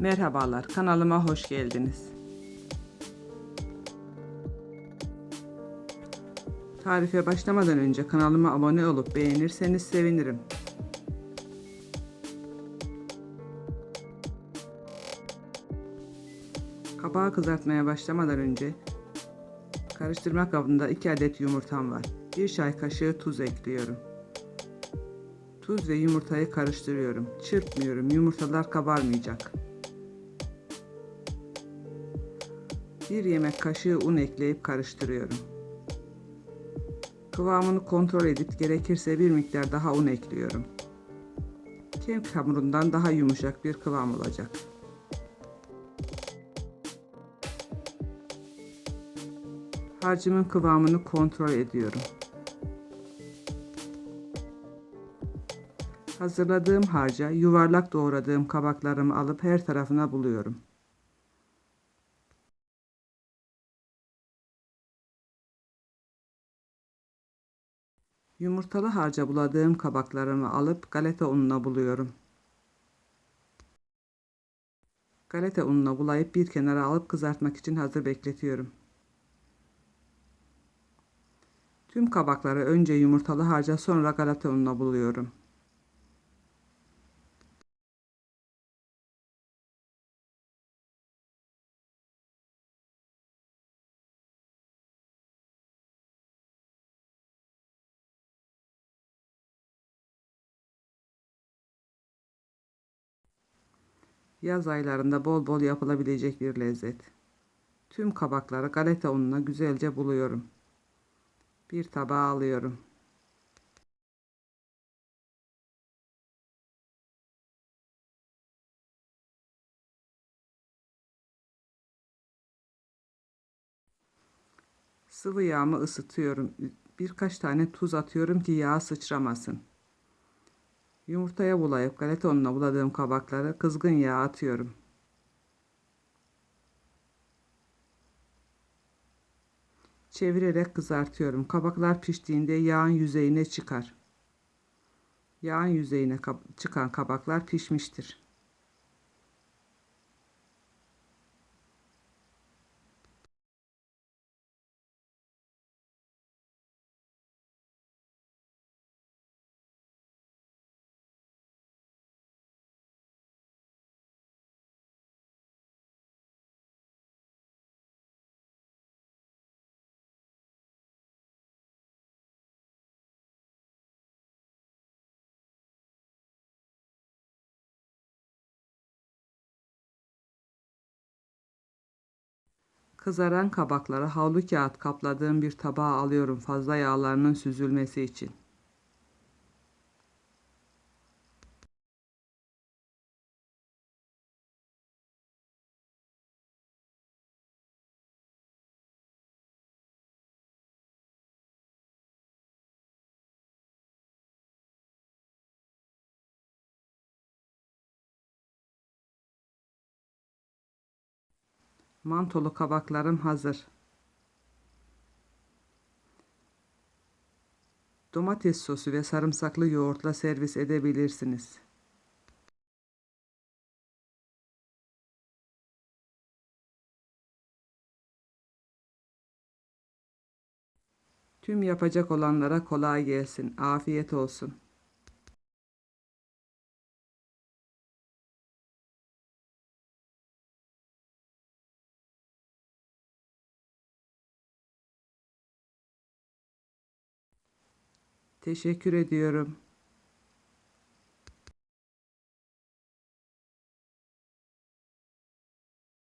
Merhabalar, kanalıma hoş geldiniz. Tarife başlamadan önce kanalıma abone olup beğenirseniz sevinirim. Kabağı kızartmaya başlamadan önce karıştırma kabında 2 adet yumurtam var. 1 çay kaşığı tuz ekliyorum. Tuz ve yumurtayı karıştırıyorum. Çırpmıyorum. Yumurtalar kabarmayacak. 1 yemek kaşığı un ekleyip karıştırıyorum. Kıvamını kontrol edip gerekirse bir miktar daha un ekliyorum. Kek hamurundan daha yumuşak bir kıvam olacak. Harcımın kıvamını kontrol ediyorum. Hazırladığım harca yuvarlak doğradığım kabaklarımı alıp her tarafına buluyorum. Yumurtalı harca buladığım kabaklarımı alıp galeta ununa buluyorum. Galeta ununa bulayıp bir kenara alıp kızartmak için hazır bekletiyorum. Tüm kabakları önce yumurtalı harca sonra galeta ununa buluyorum. Yaz aylarında bol bol yapılabilecek bir lezzet. Tüm kabakları galeta ununa güzelce buluyorum. Bir tabağa alıyorum. Sıvı yağımı ısıtıyorum. Birkaç tane tuz atıyorum ki yağ sıçramasın. Yumurtaya bulayıp galeta ununa buladığım kabakları kızgın yağa atıyorum. Çevirerek kızartıyorum. Kabaklar piştiğinde yağın yüzeyine çıkar. Yağın yüzeyine çıkan kabaklar pişmiştir. Kızaran kabakları havlu kağıt kapladığım bir tabağa alıyorum fazla yağlarının süzülmesi için. Mantolu kabaklarım hazır. Domates sosu ve sarımsaklı yoğurtla servis edebilirsiniz. Tüm yapacak olanlara kolay gelsin. Afiyet olsun. Teşekkür ediyorum.